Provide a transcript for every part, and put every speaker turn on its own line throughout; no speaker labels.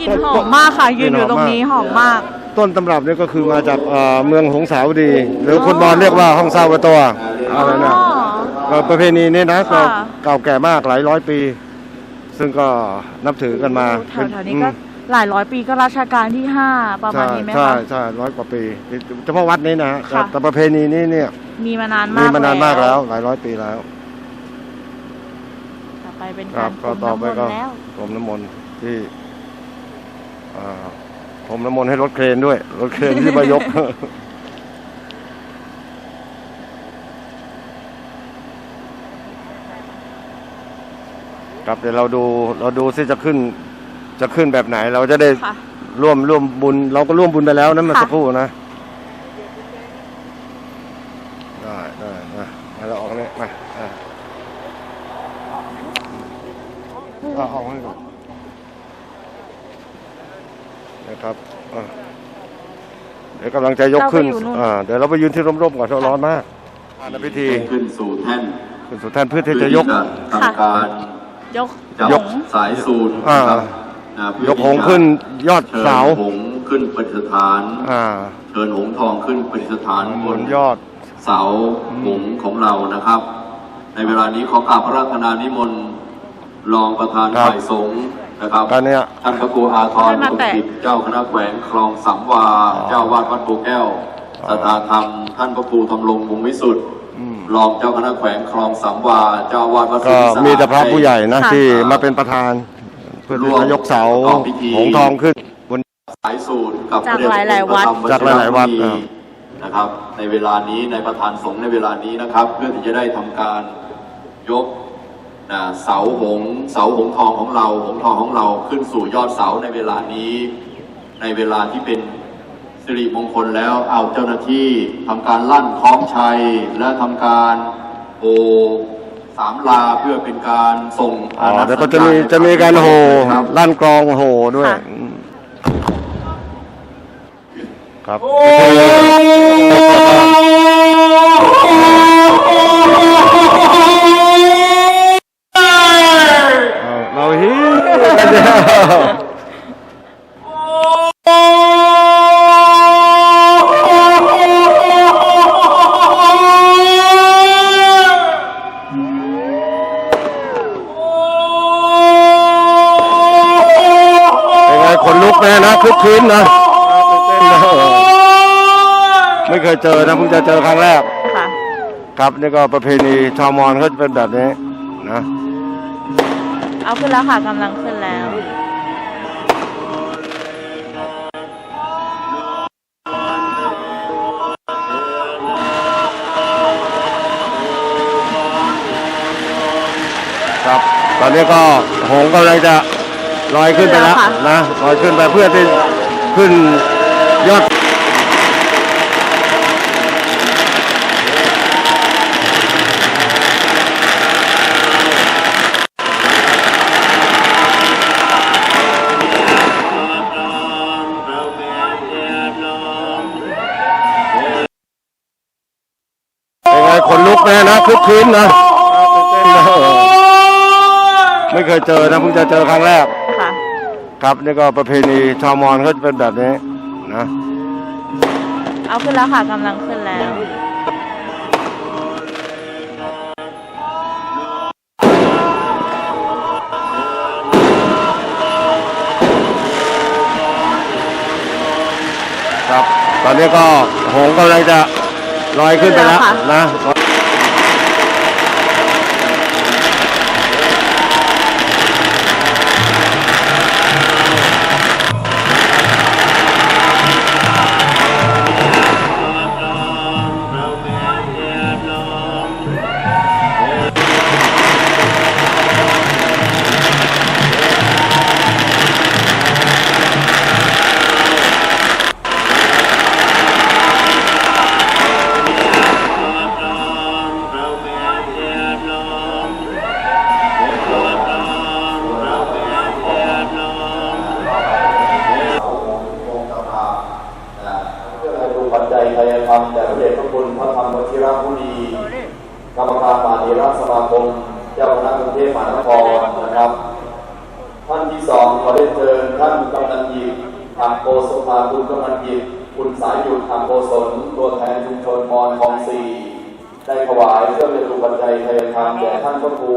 กลิ่นหอมมากค่ะยืนอยู่ตรงนี้หอมมาก
ต้นตำรับเนี่ยก็คือมาจากเอ่อเมืองหงสาวดี หรือคนบอลเรียกว่าห้องซาวะตัวอะไรนะ
อ๋อ
ก็ประเพณีนี้นะก็
ค่ะ
เก่าแก่มากหลายร้อยปี ซึ่งก็นับถือกันมา
แถวๆนี้ก็หลายร้อยปีก็รัชกาลที่ห้าประมาณ
ใช่
นี้ไหม
ใช่
คะ
ใช่ร้อยกว่าปีเฉพาะวัดนี้นะฮะ
ค่ะ
แต่ประเพณีนี้เนี่ย
มีมานานมาก
มีมานานมากแล้ว หลายร้อยปีแล้ว
ต่อไปเป็น
ครั
กา
บ
ร
ก็ต่อไปก็
พรมน้ำมนต์แล้ว
พรมน้ำมนต์ที่ อ่าพรมน้ำมนต์ให้รถเครนด้วย รถเครนที่มายก ครับเดี๋ยวเราดูเราดูซิจะขึ้น จะขึ้นแบบไหน เราจะได้
ค่ะ
ร่วมร่วมบุญ เราก็ร่วมบุญไปแล้วนะเมื่อ
ค่ะ
สักครู่นะ ได้ได้นะมาเราออกเนี่ยมาอะเอาออกให้ก่อน นะครับอะเดี๋ยวกำลังจะยกขึ้น
เราไปอยู่นู่น
อ่าเดี๋ยวเราไปยืนที่ร่มๆก่อนเพราะร้อนมากอ่าในพิธี
ขึ้นสู่แท่น
คุณสุท่านเพื่อที่จะยก
เพื่อที่จะทำการ
ยก
จับ
ยก
สายสูตร
อ่า
นะครับนะเพื่อย
กหงส์ขึ้นยอด
เชิญ
เสา
หงส์ขึ้นประดิษฐาน
อ่า
เชิญหงส์ทองขึ้นประดิษฐาน
บบน
น
ยอด
เสาหงส์ของเรานะครับ ในเวลานี้ขอกราบพระราชนานิมนต์รองประธาน
ครับ
ฝ่ายสงฆ์ นะครับ
การเนี้ย
ท่านพระครูอาทร
ให้มา
สุข
แตะ
จิตเจ้าคณะแขวงคลองสามวา เจ้าวาดวัดโพแก้ว
อ๋อ
สถาธรรม ท่านพระครูทำรงวงศ์วิสุทธิ์
อืม
รองเจ้าคณะแขวงคลองสามวา เจ้าวาดวัดศรี
ก็
สะอาด
มีแต่พระผู้ใหญ่นะ
ค่ะ
ที่มาเป็นประธานเพื่อที่จะยกเสา
ร่วมประกอบพิธี
หงส์ทองขึ้นบน
สายสูตรกับ
จาก
พระเดช
หลายๆวัด
พระธรรม
จากหลายๆวัด
ชรมุนี
อ่า
นะครับ ในเวลานี้ในประธานสงฆ์ในเวลานี้นะครับ เพื่อที่จะได้ทำการยก นะเสาหงส์เสาหงส์ทองของเราหงส์ทองของเราขึ้นสู่ยอดเสาในเวลานี้ ในเวลาที่เป็นสิริมงคลแล้วเอาเจ้าหน้าที่ทำการลั่นคล้องชัย และทำการโอสามลาเพื่อเป็นการส่ง
อ๋อ
อานัต
เดี๋ยวก็
สัญ
จะมี
ญาณ
จะมีการโห่
ครับ
ลั่นกลองโห่ด้วย
ค่ะ
อืมครับ งขนลุกไหมนะคึกคืนนะตื่นเต้นนะไม่เคยเจอนะเพิ่งจะเจอครั้งแรก
ค่ะ
ครับนี่ก็ประเพณีชาวมอญเขาจะเป็นแบบนี้นะ
เอาขึ้นแล้วค่ะกำลังขึ้นแล้ว
ครับ ตอนนี้ก็หงส์กำลังจะ ลอยขึ้นไปแล้ว
ขึ้นแล้วค่ะ
นะลอยขึ้นไปเพื่อที่ขึ้นยอดเป็นไงขนลุกไหมนะคึกคืนนะตื่นเต้นนะไม่เคยเจอนะเพิ่งจะเจอครั้งแรก
ค่ะ
ครับนี่ก็ประเพณีชาวมอญเขาจะเป็นแบบนี้นะ
เอาขึ้นแล้วค่ะกำลังขึ้นแล้ว
ครับ ตอนนี้ก็หงส์กำลังจะลอยขึ้นไปแล้ว
ขึ้นแล้วค่ะ
มเจ้าคณะกรุงเทพมหานครนะครับ ท่านที่สองขอได้เชิญท่านกำนันยิบอังโกสภาคุณกำนันยิบคุณสายหยุดอังโกศลตัวแทนชุมชนมอนคลองสี่ได้ถวายเครื่องบรรจุปัจจัยไทยธรรมแด่ท่านพระครู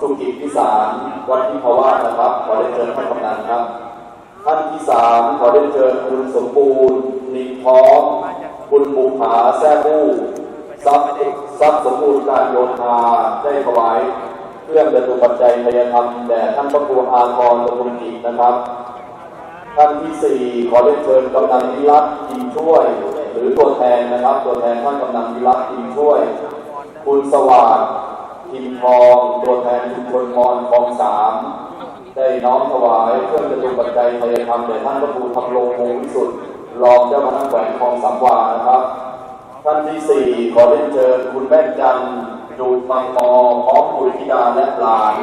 สุกิจพิสารวัดที่ภาวะนะครับ ขอได้เชิญท่านกำนันครับ ท่านที่สามขอได้เชิญคุณสมบูรณ์นินท้องคุณบุภาแซ่บู้ ทรัพย์สมบูรณ์การโยธาได้ถวายเครื่องบรรจุปัจจัยพยธรรมแด่ท่านพระครูอาภรณ์ตระกุลกิจนะครับท่านที่สี่ขอได้เชิญกำนันวิรัตทีมช่วย หรือตัวแทนนะครับ ตัวแทนท่านกำนันวิรัตทีมช่วย คุณสว่างทิมทอง ตัวแทนชุมชนมอนคลองสามได้น้อมถวายเครื่องจตุปัจจัยไทยธรรมแด่ท่านพระครูธรรมรงค์วงศ์วิสุทธิ์รองเจ้าคณะแขวงคลองสามวานะครับ ท่านที่สี่ขอเรียนเชิญคุณแม่จันดูมังมอพร้อมบุธิดาและหลาน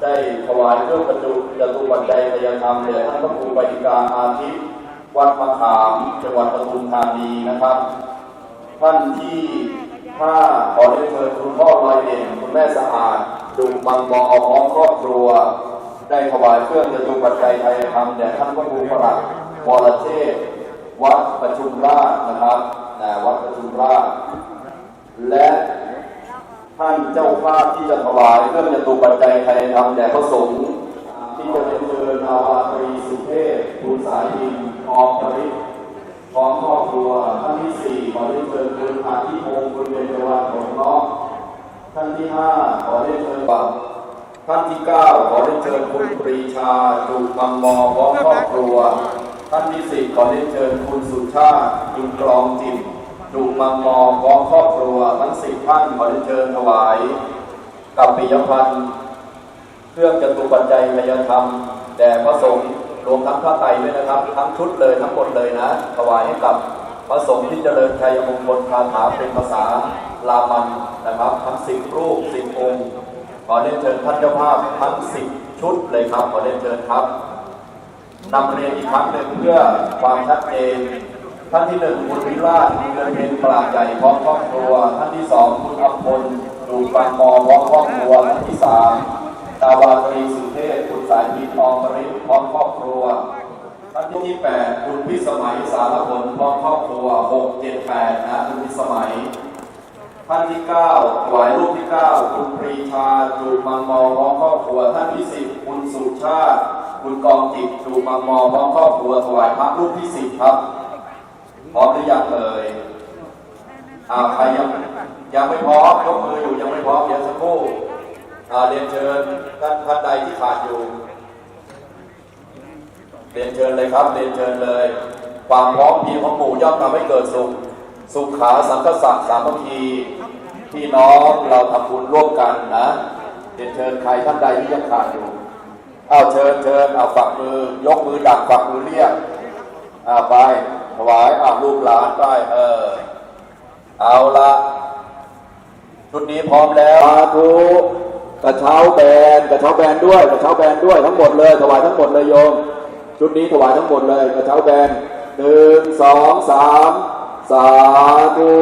ได้ถวายเครื่องบรรจุจตุปัจจัยไทยธรรมแด่ท่านพระครูปฏิกาอาทิตย์วัดมะขามจังหวัดปทุมธานีนะครับ ท่านที่ห้าขอเรียนเชิญคุณพ่อลอยเด่นคุณแม่สะอาดดูมังมอพร้อมครอบครัว ได้ถวายเครื่องจตุปัจจัยไทยธรรมแด่ท่านพระครูประหลัดวรเชษวัดประชุมราชนะครับ นะวัดประชุมราช และท่านเจ้าภาพที่จะถวายเครื่องจตุปัจจัยไทยธรรมแด่พระสงฆ์ที่จะเป็นเชิญนาวาตรีสุเทพคุณสายดินออมปริศพร้อมครอบครัวท่านที่สี่ขอได้เชิญคุณอาทิพงศ์คุณเบญจวรรณของน้องท่านที่ห้าขอได้เชิญบังท่านที่เก้าขอได้เชิญคุณปรีชาดูมังมอพร้อมครอบครัว ท่านที่สิบขอได้เชิญคุณสุชาติดุณกรองจิตดูมังมอพร้อมครอบครัวทั้งสิบท่านขอได้เชิญถวายกับปิยพันธ์เครื่องจตุปัจจัยพยธรรมแด่พระสงฆ์รวมทั้งพระไตรด้วยนะครับ ทั้งชุดเลยทั้งหมดเลยนะถวายให้กับพระสงฆ์ที่เจริญชัยมงคลคาถาเป็นภาษาลามันนะครับ ทั้งสิบรูปสิบองค์ขอเรียนเชิญท่านเจ้าภาพทั้งสิบชุดเลยครับขอเรียนเชิญครับ นำเรียนอีกครั้งหนึ่งเพื่อความชัดเจน ท่านที่หนึ่งคุณวิราชเงินเพนปราดใหญ่พร้อมครอบครัว ท่านที่สองคุณอัมพลดูปางมอพร้อมครอบครัว ท่านที่สามดาวาตรีสุเทพคุณสายพินทองปริพร้อมครอบครัว ท่านที่แปดคุณพิสมัยสารพลพร้อมครอบครัวหกเจ็ดแปดนะคุณพิสมัยท่านที่เก้าถวายรูปที่เก้าคุณปรีชาจูมังมอพร้อมครอบครัว ท่านที่สิบคุณสุชาติ คุณกองจิตจูมังมอพร้อมครอบครัวถวายพระรูปที่สิบครับ พร้อมหรือยังเอ่ยอ่าใครยังยังไม่พร้อมยกมืออยู่ยังไม่พร้อมเดี๋ยวสักครู่อ่าเรียนเชิญท่านท่านใดที่ขาดอยู่ เรียนเชิญเลยครับเรียนเชิญเลย ความพร้อมเพียงของหมู่ย่อมทำให้เกิดสุข สุขขาสังคสักสามัคคีพี่น้องเราทำบุญร่วมกันนะเรียนเชิญใครท่านใดที่ยังขาดอยู่ เอาเชิญเชิญเอาฝักมือ ยกมือดักฝักมือเรียกอาไปถวายอาลูกหลานไปเออ เอาละชุดนี้พร้อมแล้วสาธุกระเช้าแบนกระเช้าแบนด้วยกระเช้าแบนด้วยทั้งหมดเลย ถวายทั้งหมดเลยโยม ชุดนี้ถวายทั้งหมดเลย กระเช้าแบนหนึ่งสองสามสาธุ